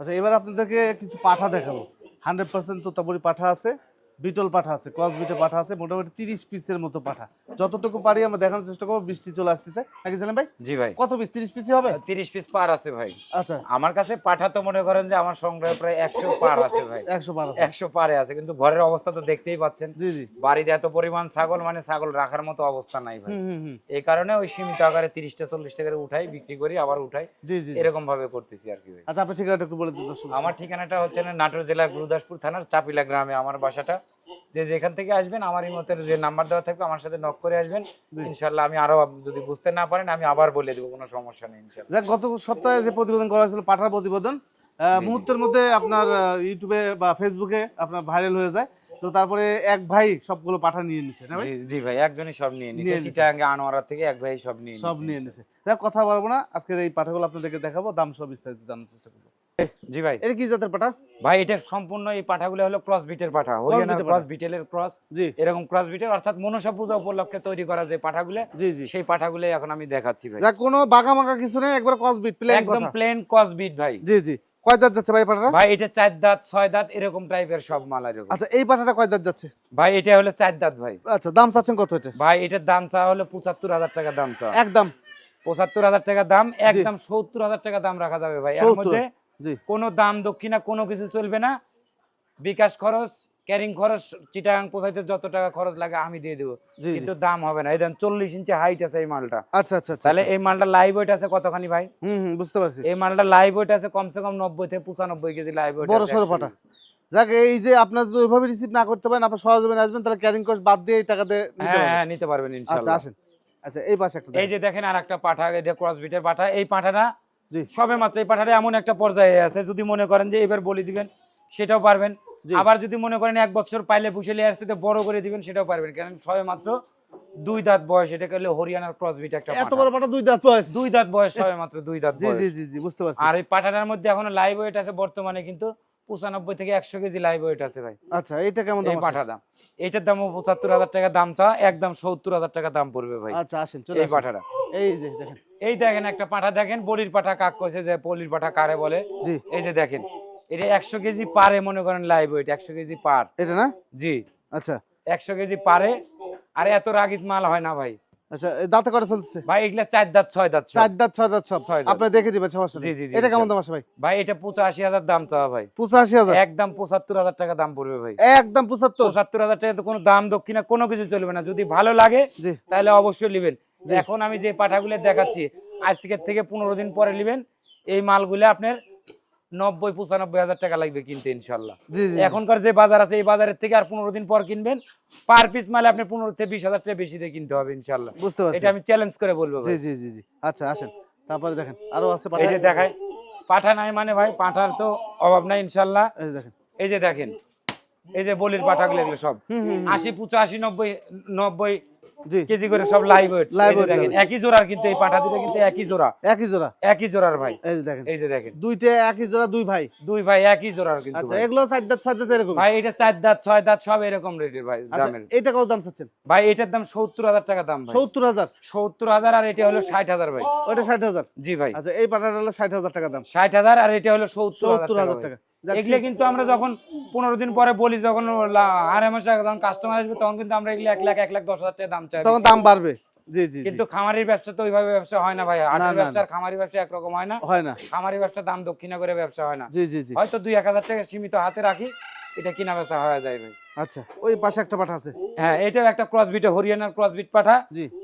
আচ্ছা এবার আপনাদেরকে কিছু পাঠা দেখাবো। হান্ড্রেড পার্সেন্ট তোতাপুরি পাঠা আছে। বিটল পাঠা আছে ক্রস বিটে পাঠা আছে মোটামুটি তিরিশ পিসের মতো পাঠা। যতটুকু পারি আমরা দেখানোর চেষ্টা করব বৃষ্টি চলে আসতেছে। নাকি জানেন ভাই? জি ভাই। কত পিস তিরিশ পিসই হবে? তিরিশ পিস পার আছে ভাই। আচ্ছা। আমার কাছে পাঠা তো মনে করেন যে আমার সংগ্রহ প্রায় একশো পার আছে ভাই। একশো বারো একশো পারে আছে কিন্তু ঘরের অবস্থা তো দেখতেই পাচ্ছেন। জি জি। বাড়িতে এত পরিমাণ ছাগল মানে ছাগল রাখার মতো অবস্থা নাই ভাই। এই কারণে ওই সীমিত আকারে তিরিশটা চল্লিশটা করে উঠাই বিক্রি করি আবার উঠাই। জি জি এরকম ভাবে করতেছি আর কি ভাই। আচ্ছা আপনার ঠিকানাটা একটু বলে দিন আমার ঠিকানাটা হচ্ছে নাটোর জেলার গুরুদাসপুর থানার চাপিলা গ্রামে আমার বাসাটা। যে যেখান থেকে আসবেন আমার মতের যে নাম্বার দেওয়া থাকবে আমার সাথে নক করে আসবেন। ইনশাল্লাহ আমি আরও যদি বুঝতে না পারেন আমি আবার বলে দেবো কোনো সমস্যা নেই ইনশাল্লাহ যাক গত সপ্তাহে যে প্রতিবেদন করা হয়েছিল পাঠার প্রতিবেদন মুহূর্তের মধ্যে আপনার ইউটিউবে বা ফেসবুকে আপনার ভাইরাল হয়ে যায়। তো তারপরে এক ভাই সবগুলো পাঠা নিয়ে নিছে না ভাই? জি ভাই একজনই সব নিয়ে নিছে। চিটাঙ্গে আনোয়ারা থেকে এক ভাই সব নিয়ে সব নিয়ে। নিছে। কথা বলব না। আজকের এই পাঠাগুলো আপনাদেরকে দেখাবো। দাম সব বিস্তারিত জানার চেষ্টা করব। জি ভাই। এটা কি জাতের পাঠা? ভাই এটা সম্পূর্ণ এই পাঠাগুলো হলো ক্রস বিটের পাঠা। ক্রস বিটেলের ক্রস জি। এরকম ক্রস বিটের অর্থাৎ মনসা পূজা উপলক্ষে তৈরি করা যে পাঠাগুলো জি জি। সেই পাঠাগুলো এখন আমি দেখাচ্ছি ভাই। যাক কোনো বাঁকা মাকা কিছু নেই একবার কসবিট প্লেন একদম প্লেন ক্রস বিট ভাই। জি জি। কয় দাঁত যাচ্ছে ভাই পাঠাটা? ভাই এটা চার দাঁত ছয় দাঁত এরকম টাইপের সব মাল এরকম। আচ্ছা এই পাঠাটা কয় দাঁত যাচ্ছে? ভাই এটা হলো চার দাঁত ভাই। আচ্ছা দাম চাচ্ছেন কত এটা? ভাই এটার দাম চা হলো পঁচাত্তর হাজার টাকা দাম চা একদম। পঁচাত্তর হাজার টাকা দাম একদম সত্তর হাজার টাকা দাম রাখা যাবে ভাই। এর মধ্যে কোনো দাম দক্ষিণা কোনো কিছু চলবে না। বিকাশ খরচ ক্যারিং খরচ চিটাং পোষাইতে যত টাকা খরচ লাগে আমি দিয়ে দেবো। কিন্তু দাম হবে না। এই দেন চল্লিশ ইঞ্চি হাইট আছে এই মালটা। আচ্ছা আচ্ছা আচ্ছা তাহলে এই মালটা লাইভ ওয়েট আছে কতখানি ভাই? হুম বুঝতে পারছি। এই মালটা লাইভ ওয়েট আছে কমসে কম নব্বই থেকে পঁচানব্বই কেজি লাইভ ওয়েট বড় সড়ো পাঠা যাক এই যে আপনার যদি ওইভাবে রিসিভ না করতে পারেন আপনার সহজভাবে আসবেন তাহলে ক্যারিং কস্ট বাদ দিয়ে এই টাকাতে হ্যাঁ হ্যাঁ নিতে পারবেন আচ্ছা আসেন। আচ্ছা এই পাশে একটা এই যে দেখেন। আর একটা পাঠা এটা ক্রস বিটের পাঠা এই পাঠাটা। সবে মাত্র এই পাঠাটা এমন একটা পর্যায়ে আছে যদি মনে করেন যে এবার বলে দিবেন সেটাও পারবেন। আবার যদি মনে করেন এক বছর পাইলে পুষে লেয়ার সাথে বড় করে দিবেন সেটাও পারবেন। কারণ সবে মাত্র দুই দাঁত বয়স এটা করলে হরিয়ানার ক্রস বিট একটা এত বড় পাঠা দুই দাঁত বয়স? দুই দাঁত বয়স সবে মাত্র দুই দাঁত জি জি জি জি বুঝতে পারছি। আর এই পাঠাটার মধ্যে এখন লাইভ ওয়েট আছে বর্তমানে কিন্তু পঁচানব্বই থেকে একশো কেজি লাইভ ওয়েট আছে ভাই। আচ্ছা এইটা কেমন দাম? পাঠা দাম এটার দাম পঁচাত্তর হাজার টাকা দাম চা একদম সত্তর হাজার টাকা দাম পড়বে ভাই। আচ্ছা আসেন চলে এই। পাঠাটা। এই যে দেখেন। এই দেখেন একটা পাঠা দেখেন বলির পাঠা কাক কইছে যে পলির পাঠা কারে বলে? জি। এই যে দেখেন এটা একশো কেজি পারে মনে করেন লাইভ ওয়েট একশো কেজি পার। এটা না? জি। আচ্ছা। একশো কেজি পারে আর এত রাগিত মাল হয় না ভাই। আচ্ছা দাঁতে করে চলতেছে? ভাই এগুলা চার দাঁত ছয় দাঁত চার দাঁত ছয় দাঁত সব। আপনি দেখে দিবেন সমস্যা জি, জি, এটা কেমন দাম আছে ভাই? ভাই এটা পঁচাশি হাজার দাম চাওয়া ভাই। পঁচাশি হাজার? একদম পঁচাত্তর হাজার টাকা দাম পড়বে ভাই। একদম পঁচাত্তর? পঁচাত্তর হাজার টাকা তো কোনো দাম দক্ষিণা কোনো কিছু চলবে না। যদি ভালো লাগে তাহলে অবশ্যই নেবেন। এখন আমি যে পাঠাগুলো দেখাচ্ছি আজকের থেকে পনেরো দিন পরে নেবেন এই মালগুলো আপনার নব্বই পঁচানব্বই হাজার টাকা লাগবে কিনতে ইনশাল্লাহ। এখনকার যে বাজার আছে এই বাজারের থেকে আর পনেরো দিন পর কিনবেন পার পিস মালে আপনি পনেরো থেকে বিশ হাজার টাকা বেশি দিয়ে কিনতে হবে ইনশাল্লাহ। বুঝতে পারছি। এটা আমি চ্যালেঞ্জ করে বলব জি জি জি জি। আচ্ছা আসেন। তারপরে দেখেন আরও আছে এই যে দেখায় পাঠা নাই মানে ভাই পাঠার তো অভাব নাই ইনশাল্লাহ। এই যে দেখেন। এই যে দেখেন এই যে বলির পাঠাগুলো এগুলো সব। আশি পঁচাশি নব্বই নব্বই কেজি করে সব লাইভ weight দেখেন একই জোড়ার কিন্তু এই পাঠা দুটো কিন্তু একই জোড়া। একই জোড়া। একই জোড়ার ভাই। এই যে দেখেন। এই যে দেখেন। দুইটা একই জোড়া দুই ভাই। দুই ভাই একই জোড়ার কিন্তু আচ্ছা এগুলো চার দাঁত ছয় দাঁত এরকম? ভাই এটা চার দাঁত ছয় দাঁত সব এরকম রেটের ভাই আচ্ছা দামের। এটা কত দাম চাচ্ছেন? ভাই এটার দাম সত্তর হাজার টাকা দাম ভাই। সত্তর হাজার? সত্তর হাজার আর এটা হলো ষাট হাজার ভাই। ওটা ষাট হাজার? জি ভাই। আচ্ছা এই পাঠাটা হলো ষাট হাজার টাকা দাম। ষাট হাজার আর এটা হলো সত্তর সত্তর হাজার হাজার টাকা টাকা। যাক, এগুলো কিন্তু আমরা যখন পনেরো দিন পরে বলি যখন আড়াই মাসে যখন কাস্টমার আসবে তখন কিন্তু আমরা এগুলো এক লাখ এক লাখ দশ হাজার টাকা দাম চাই। তখন দাম বাড়বে। কিন্তু খামারির ব্যবসা তো ওইভাবে ব্যবসা হয় না ভাই। হাটের ব্যবসা খামারি ব্যবসা একরকম হয় না। হয় না। খামারি ব্যবসা দাম দক্ষিণা করে ব্যবসা হয় না। জি জি জি। হয়তো দুই এক হাজার টাকা সীমিত হাতে রাখি এটা কিনা বেচা হয়ে যায় ভাই। আচ্ছা ওই পাশে একটা পাঠা আছে। হ্যাঁ এটাও একটা ক্রস বিট হরিয়ানার ক্রস বিট পাঠা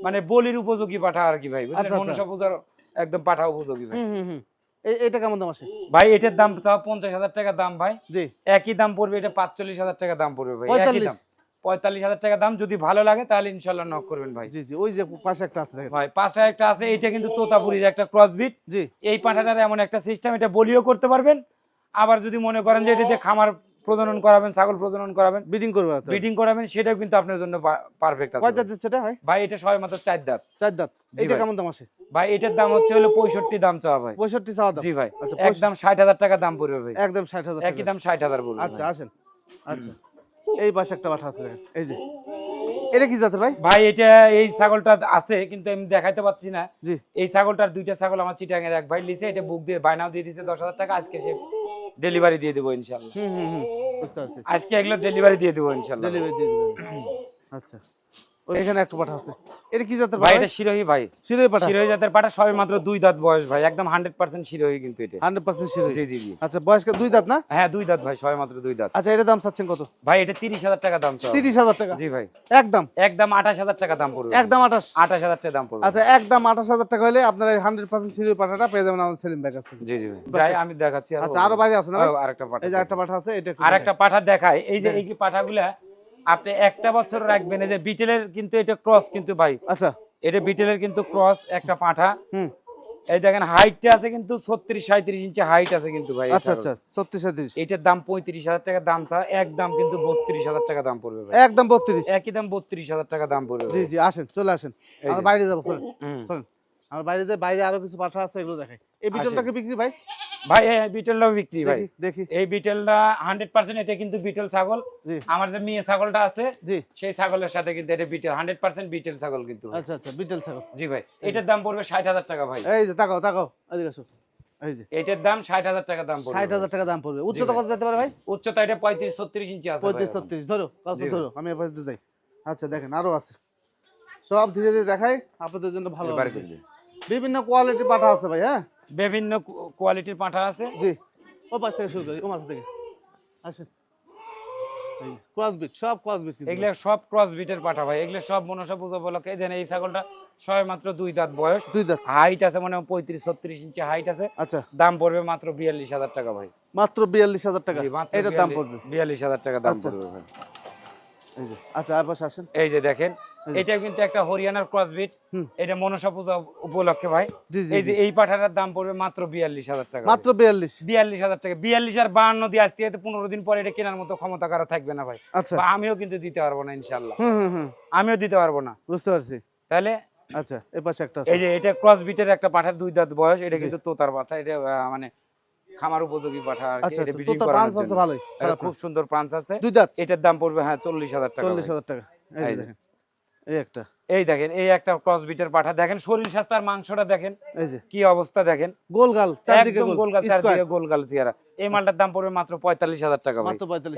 মানে বলির উপযোগী পাঠা আর কি ভাই আচ্ছা, আচ্ছা। মনসা পূজার একদম পাঠা উপযোগী ভাই। হুম হুম। এটা কেমন দাম আছে? ভাই এটার দাম চাও পঞ্চাশ হাজার টাকা দাম ভাই। জি। একই দাম পড়বে এটা পাঁচচল্লিশ হাজার টাকা দাম পড়বে ভাই। একই পঁয়তাল্লিশ দাম। পঁয়তাল্লিশ। হাজার টাকা দাম যদি ভালো লাগে তাহলে ইনশাল্লাহ নক করবেন ভাই। জি জি ওই যে পাশে একটা আছে ভাই পাশে একটা আছে এইটা কিন্তু তোতাপুরির একটা ক্রসবিট জি। এই পাঠাটার এমন একটা সিস্টেম এটা বলিও করতে পারবেন। আবার যদি মনে করেন যে এটা খামার প্রজনন করাবেন ছাগল প্রজনন করাবেন বিডিং করবে রাতে। ব্রিডিং করাবেন সেটাও কিন্তু আপনার জন্য পারফেক্ট আছে। কয়। দাঁত যাচ্ছে এটা ভাই? ভাই এটা সবাই মাত্র চার দাঁত। চার দাঁত। এটা কেমন দাম আছে? ভাই এটার দাম হচ্ছে হলো পঁয়ষট্টি দাম চাওয়া ভাই। পঁয়ষট্টি চাওয়া দাম। জি ভাই আচ্ছা একদম ষাট হাজার টাকা দাম পড়বে ভাই। একদম ষাট হাজার একই দাম ষাট হাজার পড়বে আচ্ছা আসেন। আচ্ছা এই পাশে একটা পাঠা আছে এই যে। এটা কি জাতের ভাই? ভাই এটা এই ছাগলটা আছে কিন্তু আমি দেখাইতে পাচ্ছি না। জি। এই ছাগলটার দুইটা ছাগল আমার চিটাঙের এক ভাই লিছে এটা বুক দিয়ে বায়নাও দিয়ে দশ হাজার টাকা আজকে সে ডেলিভারি দিয়ে দেবো ইনশাল্লাহ হুম হুম হুম বুঝতে পারছি। আজকে এগুলো ডেলিভারি দিয়ে দেবো ইনশাল্লাহ ডেলিভারি দিয়ে আচ্ছা। এখানে একটা পাঠা আছে। এটা কি জাতের পাঠা এটা শিরোহী ভাই। শিরোই পাঠা। শিরোহী জাতের পাটা সবে মাত্র দুই দাঁত বয়স ভাই একদম হান্ড্রেড পার্সেন্ট শিরোহী কিন্তু এটা। হান্ড্রেড পার্সেন্ট শিরোই জি জি জি। আচ্ছা বয়স দুই দাঁত না? হ্যাঁ দুই দাঁত ভাই সবে মাত্র দুই দাঁত। আচ্ছা এটার দাম চাচ্ছেন কত? ভাই এটা তিরিশ হাজার টাকা দাম চাও তিরিশ হাজার টাকা? জি ভাই। একদম? একদম আঠাশ হাজার টাকা দাম পড়বে। একদম আঠাশ? আঠাশ হাজার টাকা দাম পড়বে। আচ্ছা একদম আঠাশ হাজার টাকা হলে আপনার হান্ড্রেড পার্সেন্ট শিরোই পাঠাটা পেয়ে যাবেন আমাদের সেলিম থেকে। জি জি ভাই। যাই আমি দেখাচ্ছি আচ্ছা আরও বাইরে আছে না আরেকটা পাঠা এই যে একটা পাঠা আছে এটা একটু আর একটা পাঠা দেখায় এই যে। এই কি পাঠাগুলা আপনি একটা বছর রাখবেন এই যে বিটেলের কিন্তু এটা ক্রস কিন্তু ভাই। আচ্ছা। এটা বিটেলের কিন্তু ক্রস একটা পাঠা। এই দেখেন হাইটটা আছে কিন্তু ছত্রিশ সাঁত্রিশ ইঞ্চি হাইট আছে কিন্তু ভাই আচ্ছা আচ্ছা সত্যি সাঁত্রিশ এটার দাম পঁয়ত্রিশ হাজার টাকা দাম চা একদম কিন্তু বত্রিশ হাজার টাকা দাম পড়বে ভাই। একদম বত্রিশ। একই দাম বত্রিশ হাজার টাকা দাম পড়বে জি জি আসেন চলে আসেন। বাইরে যাব চলেন। চলেন। আমরা বাইরে যাই বাইরে আরও কিছু পাঠা আছে এগুলো দেখাই। এই বিটলটাকে বিক্রি ভাই? ভাই এই বিটেলটাও বিক্রি ভাই। দেখি। এই বিটেলটা হান্ড্রেড পার্সেন্ট এটা কিন্তু বিটেল ছাগল। আমার যে মেয়ে ছাগলটা আছে সেই ছাগলের সাথে কিন্তু এটা বিটেল হান্ড্রেড পার্সেন্ট বিটেল ছাগল কিন্তু আচ্ছা আচ্ছা বিটল ছাগল। জি ভাই। এটার দাম পড়বে ষাট হাজার টাকা ভাই। এই যে তাকাও তাকাও এদিকে আসো। এই যে। এটার দাম ষাট হাজার টাকা দাম পড়বে ষাট। হাজার টাকা দাম পড়বে। উচ্চতা। কত যেতে পারে ভাই? উচ্চতা এটা পঁয়ত্রিশ ছত্রিশ ইঞ্চি আছে পঁয়ত্রিশ। ছত্রিশ ধরো ধরো আমি এবার যাই। আচ্ছা দেখেন আরও আছে। সব ধীরে ধীরে দেখাই আপনাদের জন্য ভালো। বিভিন্ন কোয়ালিটির পাঠা আছে ভাই হ্যাঁ? বিভিন্ন কোয়ালিটির পাঠা আছে। জি। ও পাশ থেকে শুরু করি ও মাথা থেকে। আসেন। ক্রস বিট সব এগুলো সব ক্রস বিটের পাঠা ভাই এগুলো সব মনসা পুজো উপলক্ষে। এই দেন এই ছাগলটা মাত্র দুই দাঁত বয়স। দুই দাঁত। হাইট আছে মানে পঁয়ত্রিশ ছত্রিশ ইঞ্চি হাইট আছে। আচ্ছা। দাম পড়বে মাত্র বিয়াল্লিশ হাজার টাকা ভাই। মাত্র বিয়াল্লিশ হাজার টাকা। এটার দাম পড়বে। বিয়াল্লিশ হাজার টাকা দাম আচ্ছা। পড়বে ভাই। যে আচ্ছা আর পাশে আসেন। এই যে দেখেন। এটা কিন্তু একটা হরিয়ানার ক্রস বিট এটা মনসা পূজা উপলক্ষে ভাই। এই যে এই পাঠাটার দাম পড়বে মাত্র বিয়াল্লিশ হাজার টাকা। মাত্র বিয়াল্লিশ। বিয়াল্লিশ হাজার টাকা। বিয়াল্লিশ আর বাহান্ন দিয়ে আসতে পনেরো দিন পরে এটা কেনার মতো ক্ষমতা কারও থাকবে না ভাই। আচ্ছা। আমিও কিন্তু দিতে পারব না ইনশাল্লাহ হুম হুম হুম। আমিও দিতে পারব না। বুঝতে পারছি। তাহলে আচ্ছা এ পাশে একটা আছে। এই যে এটা ক্রস বিটের একটা পাঠার দুই দাঁত বয়স এটা কিন্তু তোতার পাঠা এটা মানে খামার উপযোগী পাঠা আর কি। আচ্ছা এটা আচ্ছা ব্রিডিং করানোর পাঁচ আছে ভালোই খুব সুন্দর পাঁচ আছে। দুই দাঁত। এটার দাম পড়বে হ্যাঁ চল্লিশ হাজার টাকা চল্লিশ। হাজার টাকা। এই এই। দেখেন। এই একটা। এই দেখেন এই একটা ক্রস বিটের পাঠা। দেখেন শরীর স্বাস্থ্য আর মাংসটা দেখেন এই যে। কি অবস্থা দেখেন। গোল গাল চারদিকে গোলগাল চারদিকে গোলগাল চেহারা। এই মালটার দাম পড়বে মাত্র পঁয়তাল্লিশ হাজার টাকা ভাই।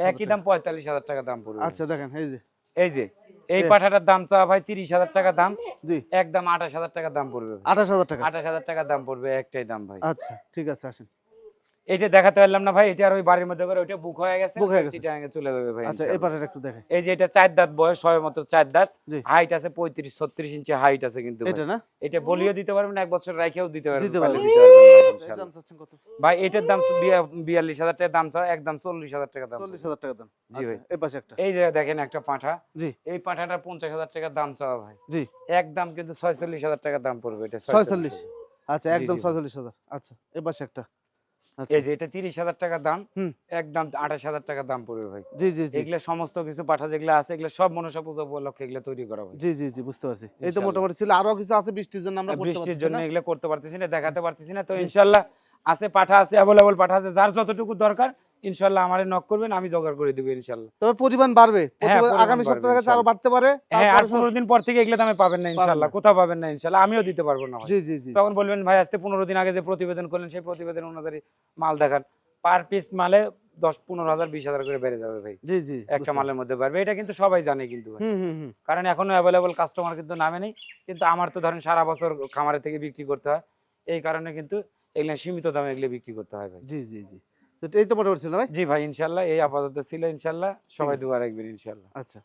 একই দাম পঁয়তাল্লিশ হাজার টাকা দাম পড়বে। আচ্ছা দেখেন এই যে। এই যে এই। পাঠাটার দাম চাওয়া ভাই তিরিশ হাজার টাকা দাম। জি। একদম আঠাশ হাজার টাকা দাম পড়বে ভাই। আঠাশ হাজার টাকা। আঠাশ হাজার টাকা দাম পড়বে একটাই দাম ভাই। আচ্ছা ঠিক আছে আসেন। এটা দেখাতে পারলাম না ভাই এটা আর ওই বাড়ির মধ্যে করে ওইটা বুক হয়ে গেছে। Book হয়ে গেছে। চিটাগাঙে চলে যাবে ভাই আচ্ছা। এবারে একটু দেখেন। এই যে এটা চার দাঁত বয়স সবে মাত্র চার দাঁত। হাইট আছে পঁয়ত্রিশ ছত্রিশ ইঞ্চি হাইট আছে কিন্তু এটা না? এটা বলিও দিতে পারবেন এক বছর রাইখেও দিতে পারবেন দিতে পারবেন। দাম চাচ্ছেন কত? ভাই এটার দাম তো বিয়া- বিয়াল্লিশ হাজার টাকা দাম চাও একদম চল্লিশ হাজার টাকা দাম। চল্লিশ হাজার টাকা দাম। জি আচ্ছা। ভাই। এই পাশে একটা। এই যে দেখেন একটা পাঁঠা। জি। এই পাঁঠাটা পঞ্চাশ হাজার টাকা দাম চাওয়া ভাই। জি। একদম কিন্তু ছয়চল্লিশ হাজার টাকা দাম পড়বে এটা ছয়চল্লিশ। আচ্ছা একদম জি ভাই। ছয়চল্লিশ হাজার। আচ্ছা এই পাশে একটা। এই যে এটা তিরিশ হাজার টাকা দাম একদম আঠাশ হাজার টাকা দাম পড়বে ভাই। জি জি জি। এগুলো সমস্ত কিছু পাঠা যেগুলো আছে এগুলো সব মনসা পূজা উপলক্ষে এগুলো তৈরি করা হয়। জি জি জি বুঝতে পারছি। এই তো মোটামুটি ছিল। আরও কিছু আছে বৃষ্টির জন্য আমরা বৃষ্টির জন্য। এগুলো করতে পারতেছি না দেখাতে পারতেছি না। তো ইনশাল্লাহ আছে পাঠা আছে অ্যাভেলেবল পাঠা আছে যার যতটুকু দরকার ইনশাল্লাহ আমারে নক করবেন আমি জোগাড় করে দেবো ইনশাল্লাহ। তবে পরিমাণ বাড়বে। হ্যাঁ, আগামী বাড়বে, সপ্তাহে কাছে আরও বাড়তে পারে হ্যাঁ আর পনেরো দিন পর থেকে এগুলো দামে পাবেন না ইনশাল্লাহ কোথাও পাবেন না ইনশাল্লাহ আমিও দিতে পারব না জি জি জি। তখন বলবেন ভাই আজকে পনেরো দিন আগে যে প্রতিবেদন করলেন সেই প্রতিবেদন অনুযায়ী মাল দেখান। পার পিস মালে দশ পনেরো হাজার বিশ হাজার করে বেড়ে যাবে ভাই। জি জি একটা মালের মধ্যে বাড়বে। এটা কিন্তু সবাই জানে কিন্তু কারণ এখনও অ্যাভেলেবল কাস্টমার কিন্তু নামে নেই। কিন্তু আমার তো ধরেন সারা বছর খামারে থেকে বিক্রি করতে হয়। এই কারণে কিন্তু এগুলো সীমিত দামে এগুলো বিক্রি করতে হয় ভাই। জি জি জি। এই তো মোটামুটি ছিল ভাই? জি ভাই ইনশাল্লাহ এই আপাতত ছিল ইনশাল্লাহ সবাই দোয়া দুবার রাখবেন ইনশাল্লাহ। আচ্ছা।